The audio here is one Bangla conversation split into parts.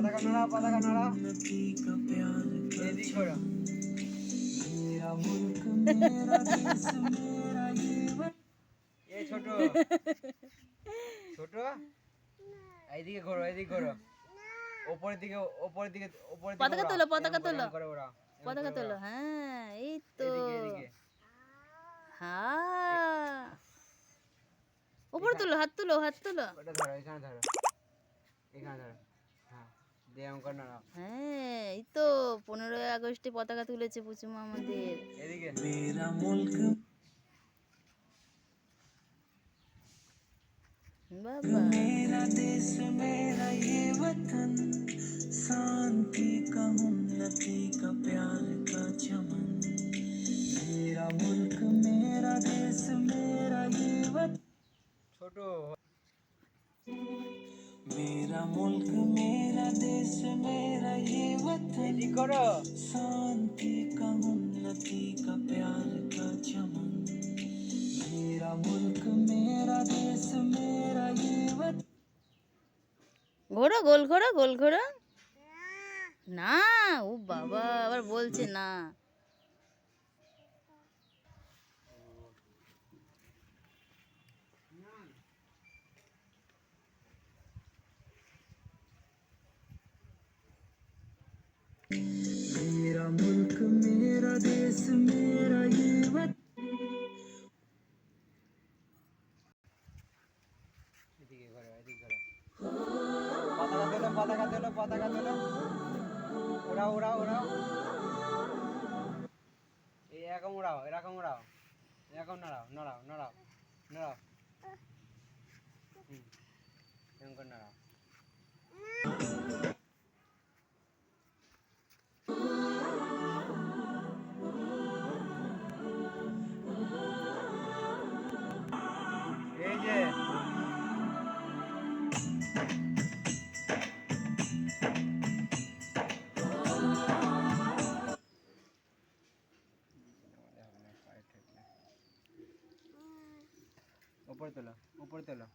পতাকা নড়াও পতাকা এদিক এ ছোট। ছোট? এইদিকে ঘোরো এইদিকে ঘোরো। ওপরের দিকে ওপরের দিকে ওপরের দিকে পতাকা। তোলো, পতাকা তোলো। পতাকা তোলো। হ্যাঁ এই তো। হ্যাঁ উপরে তুলো হাত তুলো হাত তুলো। ধরো এখানে ধরো। এখানে ধরো হ্যাঁ দিয়ে এরম করে নড়াও হ্যাঁ এই তো পনেরোই আগস্টে পতাকা তুলেছে পুচুমা আমাদের এদিকে বাবা ছোট मेरा मुल्क मेरा देश मेरा ये वतन এদিক করো शांति का उन्नति का प्यार का चमन मेरा मुल्क मेरा देश मेरा ये वतन ঘোরো গোল ঘোরো গোল ঘোরো না ও বাবা আবার বলছে না मुल्क मेरा देश मेरा ये वतन এদিকে ঘোরো এদিকে ঘোরো পতাকা তোলো পতাকা তোলো পতাকা তোলো উড়াও উড়াও উড়াও এই এরকম উড়াও এরকম উড়াও এরকম নড়াও নড়াও নড়াও নড়াও হুম এরকম করে নড়াও উপরে তোলো উপরে তোলো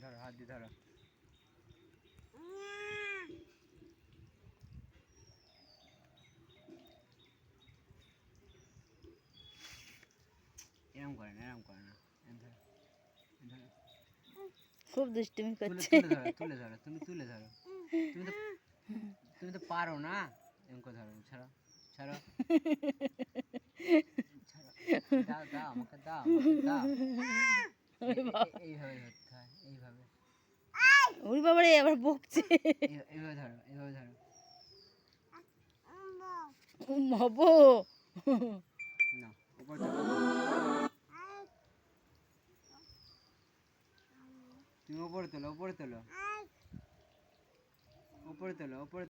ধরো হাত দিয়ে ধরো এরম করে না এরম করে না এরম ধরো এরম ধরো খুব দুষ্টুমি তুলে করছে তুলে ধরো তুলে ধরো তুমি তুলে ধরো তুমি তো তুমি তো পারো না? করে ধরো ছাড়ো ছাড়ো। দাও দাও আমাকে দাও দাও। এইভাবে ধরতে হয় এইভাবে। বাবারে আবার বকছে। এইভাবে ধরো এইভাবে ধরো। না উপরে তুমি উপরে তোলো উপরে তোলো। উপরে তোলো উপরে